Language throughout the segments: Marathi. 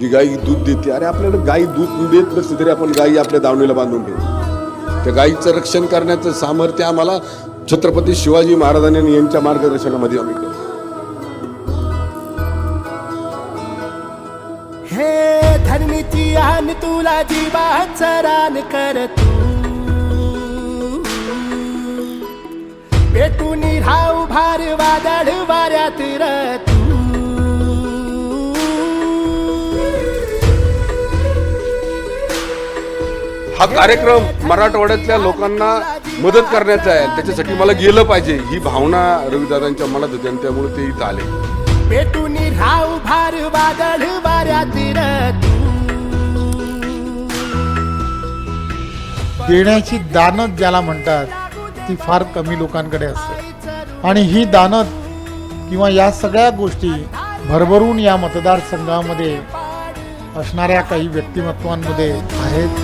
जी गाई दूध देते अरे आपल्याला गाई दूध देत नसते तरी आपण गाई आपल्या दावणीला बांधून ठेवतो त्या गाईचं रक्षण करण्याचं सामर्थ्य आम्हाला छत्रपती शिवाजी महाराजांनी यांच्या मार्गदर्शनामध्ये आम्ही केलं. हे धर्मीची आन तुला जीवाचं रान कर तू पेटून राहू भार वादळ वाऱ्यात र हा कार्यक्रम मराठवाड्यातल्या लोकांना मदत करण्याचा आहे. त्याच्यासाठी मला गेलं पाहिजे. ही भावना रविदादांच्या मनात होती आणि त्यामुळे ते इथं आले. पेटून राहू भार वादळ वाऱ्यात र तू. देण्याची दानत ज्याला म्हणतात ती फार कमी लोकांकडे असते. आणि ही दानत किंवा या सगळ्या गोष्टी भरभरून या मतदारसंघामध्ये असणाऱ्या काही व्यक्तिमत्वांमध्ये आहेत.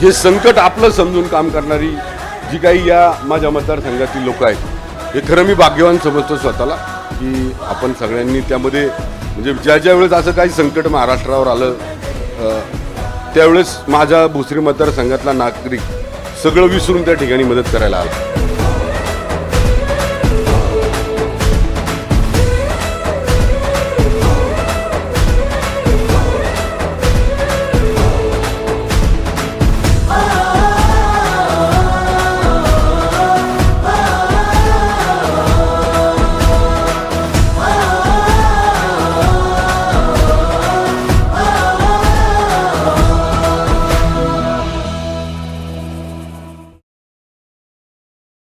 हे संकट आपलं समजून काम करणारी जी काही या माझ्या मतदारसंघातील लोक आहेत हे खरं मी भाग्यवान समजतो स्वतःला की आपण सगळ्यांनी त्यामध्ये म्हणजे ज्या ज्या वेळेस असं काही संकट महाराष्ट्रावर आलं त्यावेळेस माझ्या भुसरी मतदारसंघातला नागरिक सगळं विसरून त्या ठिकाणी मदत करायला आला.